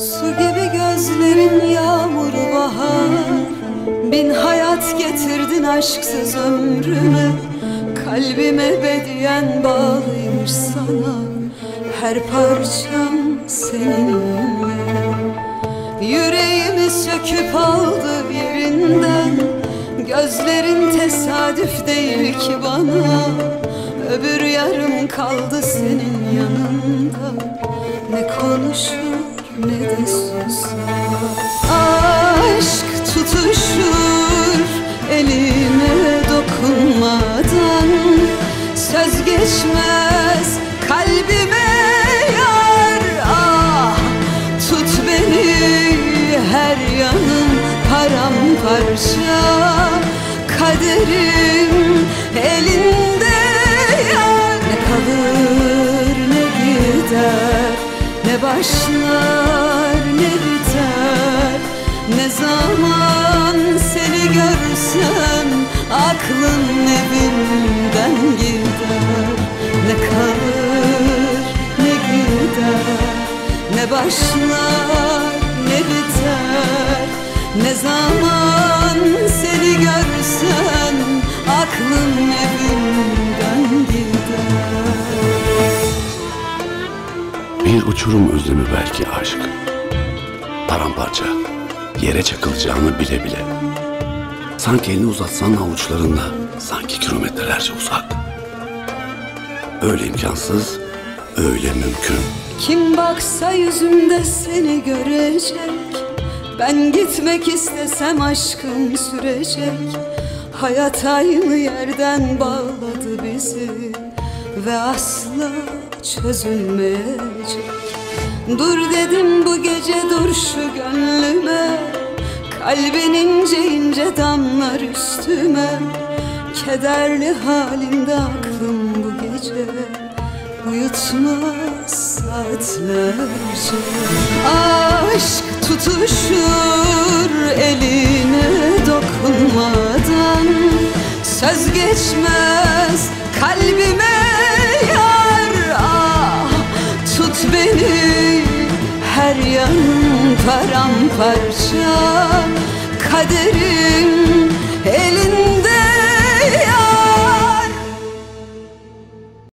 bin yağmur bahar. Bin hayat getirdin aşksız ömrüme. Kalbim ebediyen bağlıymış sana. Her parçam seninle. Yüreğimi söküp aldı yerinden. Gözlerin tesadüf değil ki bana. Öbür yarım kaldı senin yanında. Ne konuşur ne de susar Aşk tutuşur elime dokunmadan. Söz geçmez kalbime yar. Ah tut beni her yanım paramparça. Kaderim elinde Aklım evimden gider Ne kalır ne gider Ne başlar ne biter Ne zaman seni görsem Aklım evimden gider Bir uçurum özlemi belki aşk. Paramparça, yere çakılacağını bile bile. Sanki elini uzatsan avuçlarında, sanki kilometrelerce uzak. Öyle imkansız, öyle mümkün. Kim baksa yüzümde seni görecek. Ben gitmek istesem aşkım sürecek. Hayat aynı yerden bağladı bizi Ve asla çözülmeyecek. Dur dedim bu gece dur şu gönlüme Kalbin ince ince damlar üstüme Kederli halinde aklım bu gece Uyutmaz saatlerce. Aşk tutuşur eline dokunmadan Söz geçmez kalbime her yanım paramparça Kaderim